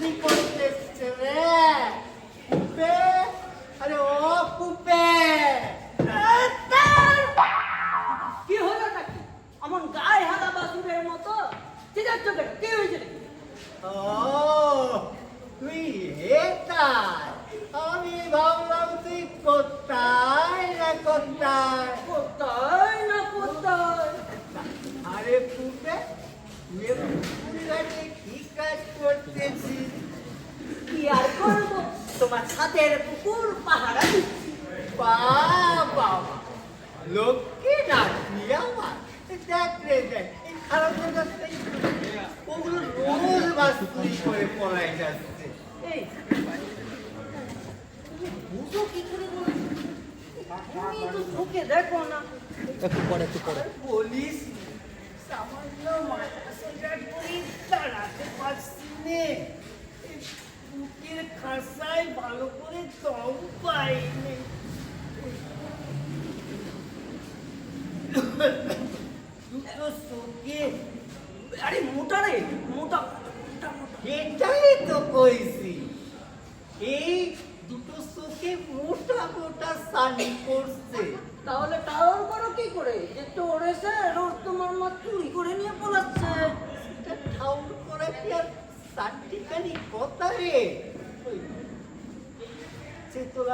চুরি করতে এসছে রে। কুপে আরে ও কুপে কি হলো নাকি আমার গায়ে হারা বাসুরের মতো? চিজাচ্ছ কেন কি হয়েছে ও তুই এটাই। আমি ভাবলাম তুই কোথায় না কোথায়? কোথায় না কোথায়? আরে পুপে তুই কি কাজ করতেছিস? কি আর করব তোমার ছাদের পুকুর পাহারা দিচ্ছি। বাবা লক্ষ্মী নাতনি আমার দেখ রে দেখ। এই খারাপ জায়গাতে ওগুলো রোজ বাস চুরি করে পড়াই যাচ্ছে। এই বুঝো কি করে তুমি তো ঢুকে দেখো না। একটু পরে একটু পরে। বলিস সামান্য মাথা সোজা করি দাঁড়াতে পারছি নে বুকের খাসায় ভালো করে দম পাইনি। দুটো চোখে আরে মোটা রে মোটা এটাই তো কইছি। এই দুটো চোখে মোটা মোটা সানি পড়ছে তাহলে টাওয়ার করো কি করে? যে রোজ তোমার মা চুরি করে নিয়ে পলাচ্ছে। এটা ঠাউর করে কি আর কথা রে?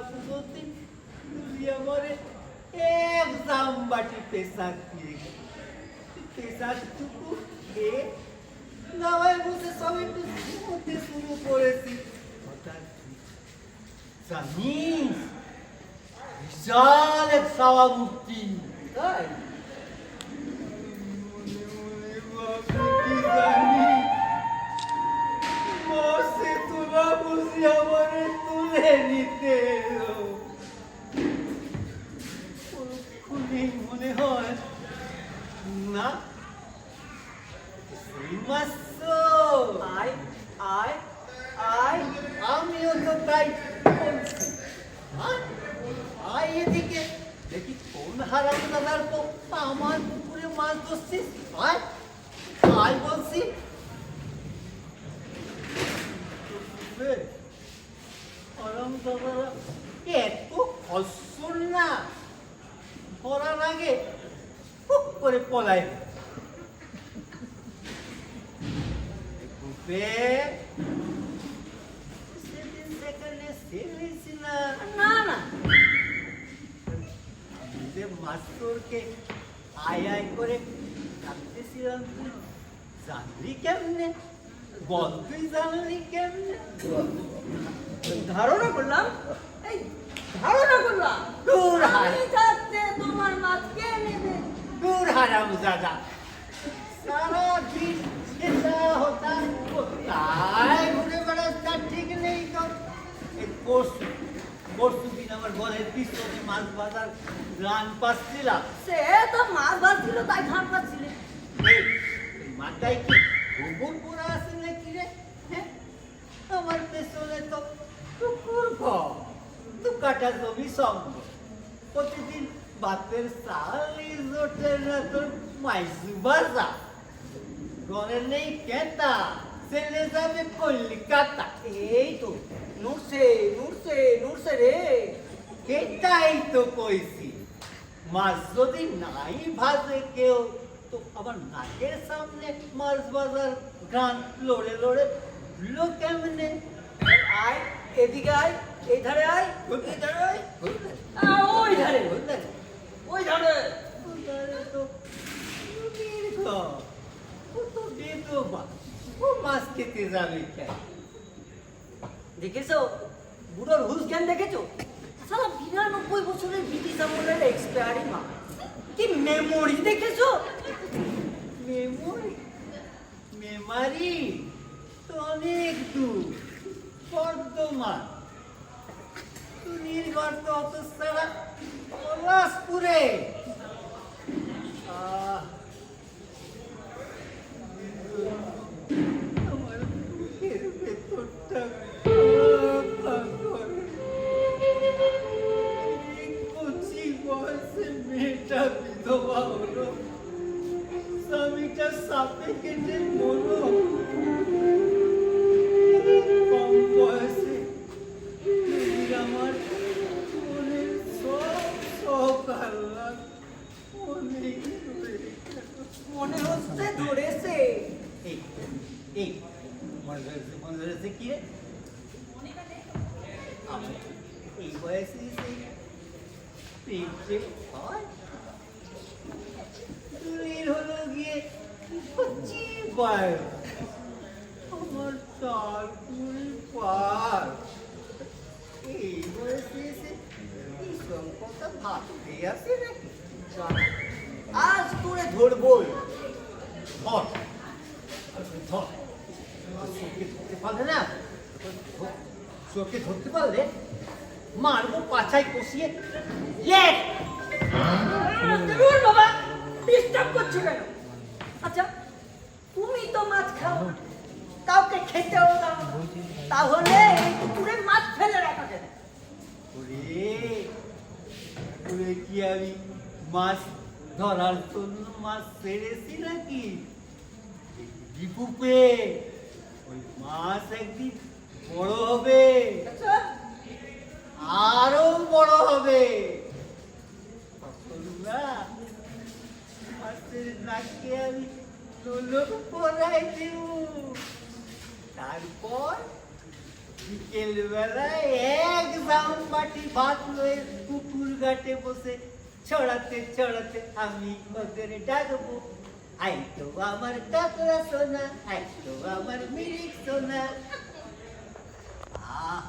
সে তোরা পুজোতে তুই আমারে এক জামবাটি পেশাক দিয়ে পেশাক টুকু খেয়ে নামায় বসে সব একটু ঘুমোতে শুরু করেছি। হঠাৎ জানিস, বিশাল এক সাওয়া মূর্তি। তাই? আয় এদিকে। দেখি কোন হারাম দাদার মাছ ধরছিস আয় আয় বলছি। হারাম দাদারা এত খসর না। ধরার আগে খুব করে পলায়। সেলেছি না না না যে মাস্টরকে আয় আয় করে ডাকতেছিলাম জানলি কেমনে বল জানলি কেমনে ধারণা করলাম এই ধারণা করলাম দূর। আমি থাকতে তোমার মাছ কে নেবে দূর হারাম দাদা সারা দিন এটা হতা কোথায় ঘুরে বেড়াস ঠিক পরশু পরশু দিন আমার ঘরের পিছনে মাছ বাজার রান পাচ্ছিলাম। সে তো মাছ ভাজছিল তাই খান পাচ্ছিলে। মাথায় কি গোবর পোড়া আছে নাকি রে? হ্যাঁ? আমার পেছনে তো টুকুর ঘর দু কাটা জমি সঙ্গ প্রতিদিন বাতের সালি জোটে না তোর মাইসু বাজা ঘরে নেই কেতা ছেলে যাবে কলিকাতা। এই তো। নুরসে নুরসে নুরসে রে। এটাই তো কইছি। মাছ যদি নাই ভাজে কেউ তো আবার নাকের সামনে মাছ বাজার গান লড়ে লড়ে উঠল কেমনে? আয় এদিকে আয় এই ধারে আয়। এই ধারে আয় ওই ধারে। ওই ধারে। ওধারে তো নদীর ঘর। ও তো। ও মাছ খেতে যাবে কেন? দেখেছ? বুড়োর হুস জ্ঞান দেখেছ? সারা বিরানব্বই বছরের ব্রিটিশ আমলের এক্সপায়ারি মা। কি মেমোরি দেখেছ? মেমোরি মেমারি অনেক দূর, বর্ধমান। নির্গর তো অত সারা পলাশপুরে। আহ। আমার বুকের ভেতরটা মনে হচ্ছে ধরেছে। এই এই, মনে হচ্ছে মনে ধরেছে কি? এই বয়সে সেই হয়? দূরের হলো গিয়ে পঁচিশ বয়স। চোখে ধরতে পারলে মারবো পাছায় কষিয়ে। দূর বাবা ডিস্টার্ব করছ কেন? আচ্ছা তুমি তো মাছ খাও কাউকে খেতেও দাও। তাহলে এই পুকুরে মাছ ফেলে রাখা যায় ওরে কি আমি মাছ ধরার জন্য মাছ ছেড়েছি নাকি? দীপুপে ওই মাছ একদিন বড় হবে। আরও বড় হবে। না মাছের আমি তারপর বিকেল বেলায় এক জাম বাটি ভাত লয়ে পুকুর ঘাটে বসে ছড়াতে ছড়াতে আমি ওদের ডাকবো। আই তো আমার টাকরা সোনা, আই তো আমার মিরিক সোনা আহ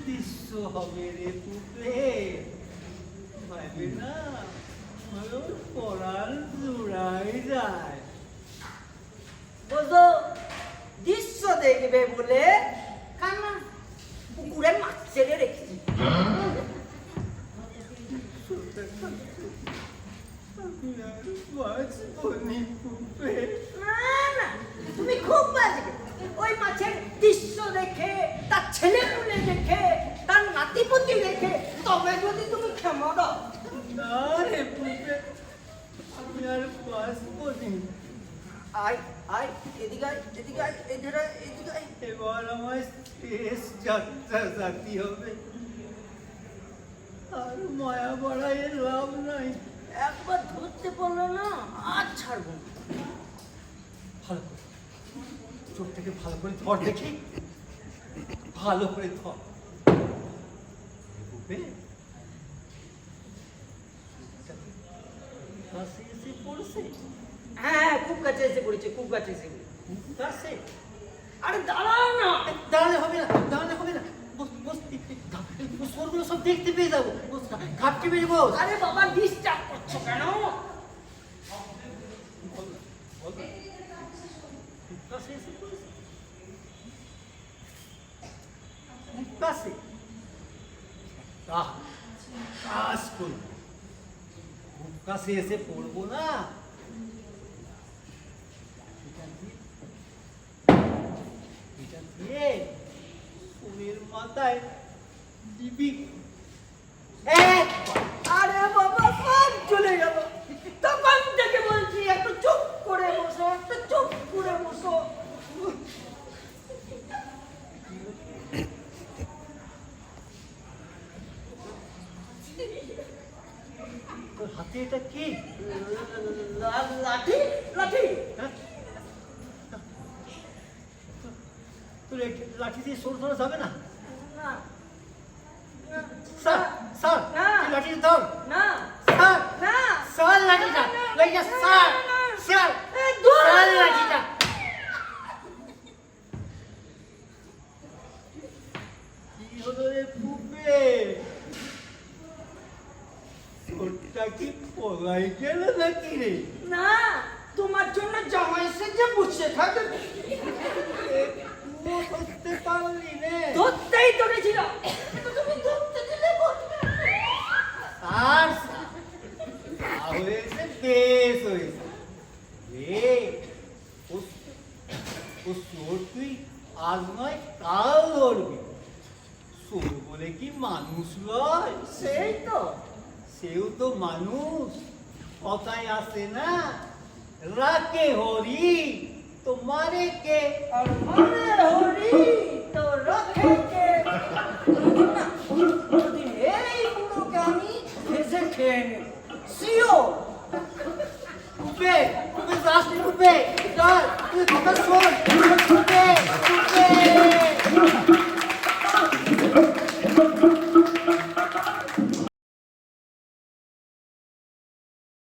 মধুর দৃশ্য হবে রে পুপে ভাবে না পড়ার জোড়াই যায়। বুঝো দৃশ্য দেখবে বলে কান্না। পুকুরে মাছ ছেড়ে রেখেছি। আমি আর বাঁচবনি পুপে না না তুমি খুব বাজবে ওই মাছের দৃশ্য দেখে তার ছেলে পুলে দেখে তার নাতিপতি দেখে তবে যদি তুমি ক্ষমা দাও না রে পুপে আমি আর বাঁচবনি আয় আয় এদিকে আয় এদিকে আয় এদিকে এদিকে আয় এবার আমার শেষ যাত্রা জাতি হবে। আর মায়া লাভ নাই। একবার ধরতে পারল না আর ছাড়বো ভালো করে চোখ থেকে ভালো করে ধর দেখি। ভালো করে ধর। কাছে এসে পড়ছে। হ্যাঁ খুব কাছে এসে পড়েছে খুব কাছে এসে পড়েছে। আরে দাঁড়াও না দাঁড়ালে হবে না দাঁড়ালে হবে না সরগুলো সব দেখতে পেয়ে যাব বস ঘাপটি বেরিয়ে বস আরে বাবা ডিস্টার্ব করছ কেন কাছে কাজ করব কাছে এসে পড়ব না এটা দিয়ে এটা দিয়ে ফুলের মাথায় দিবি এক আরে বাবা সব চলে গেল তখন থেকে বলছি একটু চুপ করে বসো একটু চুপ করে বসো তোর হাতে এটা কি লা- লাঠি লাঠি হ্যাঁ? তোর এই লাঠি দিয়ে সর ধরা যাবে না? না। না, স্যার স্যার লাঠি ধর। না। স্যার না। স্যার লাঠিটা লই স্যার স্যার স্যার লাঠিটা কি হলো রে পুপে তোরটা কি পলাই গেল নাকি রে? না তোমার জন্য জামাই এসেছে বসে থাকে। পারলি রে। ধরতেই ধরেছিল কিন্তু তুমি ধরতে দিলে আর হয়েছে বেশ হয়েছে। রে ও চোর তুই আজ নয় কাল ধরবি। চোর বলে কি মানুষ নয় সেই তো। সেও তো মানুষ। কথায় আসে না রাকে হরি। তো মারে কে? আর মনে হরি। তো রক্ষে কে না যদি এই বুড়োকে আমি ভেসে